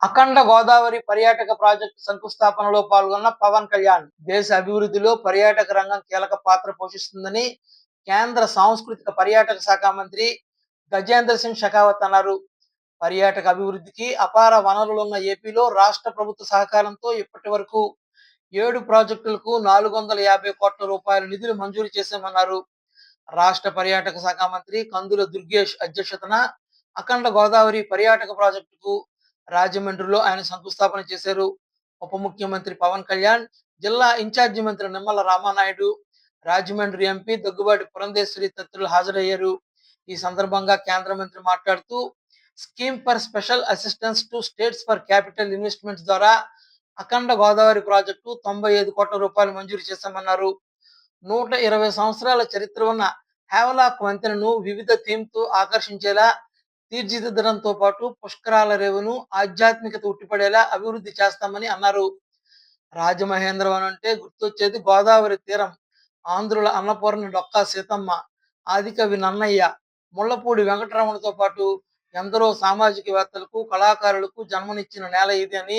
అఖండ గోదావరి పర్యాటక ప్రాజెక్టు శంకుస్థాపనలో పాల్గొన్న పవన్ కళ్యాణ్ దేశ అభివృద్ధిలో పర్యాటక రంగం కీలక పాత్ర పోషిస్తుందని కేంద్ర సాంస్కృతిక పర్యాటక శాఖ మంత్రి గజేంద్ర సింగ్ షెకావత్ అన్నారు. పర్యాటక అభివృద్ధికి అపార వనరులున్న ఏపీలో రాష్ట్ర ప్రభుత్వ సహకారంతో ఇప్పటి వరకు ఏడు ప్రాజెక్టులకు నాలుగు వందల యాభై కోట్ల రూపాయల నిధులు మంజూరు చేశామన్నారు. రాష్ట్ర పర్యాటక శాఖ మంత్రి కందుల దుర్గేష్ అధ్యక్షతన అఖండ గోదావరి పర్యాటక ప్రాజెక్టుకు రాజమండ్రిలో ఆయన శంకుస్థాపన చేశారు. ఉప ముఖ్యమంత్రి పవన్ కళ్యాణ్ జిల్లా ఇన్ఛార్జి మంత్రి నిమ్మల రామానాయుడు రాజమండ్రి ఎంపీ దగ్గుబాటి పురంధేశ్వరి తదితరులు హాజరయ్యారు. ఈ సందర్భంగా కేంద్ర మంత్రి మాట్లాడుతూ scheme for special assistance to states for capital investments ద్వారా అఖండ గోదావరి ప్రాజెక్టు తొంభై ఐదు కోట్ల రూపాయలు మంజూరు చేశామన్నారు. నూట ఇరవై సంవత్సరాల చరిత్ర ఉన్న హేవలాక్ వంతెనను వివిధ థీమ్తో ఆకర్షించేలా తీర్చిదిద్దడంతో పాటు పుష్కరాల రేవును ఆధ్యాత్మికత ఉట్టిపడేలా అభివృద్ధి చేస్తామని అన్నారు. రాజమహేంద్రవనం అంటే గుర్తొచ్చేది గోదావరి తీరం. ఆంధ్రుల అన్నపూర్ణ డొక్కా సీతమ్మ ఆదికవి నన్నయ్య ముళ్ళపూడి వెంకటరమణతో పాటు ఎందరో సామాజికవేత్తలకు కళాకారులకు జన్మనిచ్చిన నేల ఇది అని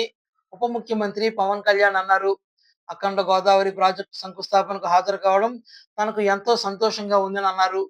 ఉప ముఖ్యమంత్రి పవన్ కళ్యాణ్ అన్నారు. అఖండ గోదావరి ప్రాజెక్టు శంకుస్థాపనకు హాజరు కావడం తనకు ఎంతో సంతోషంగా ఉందని అన్నారు.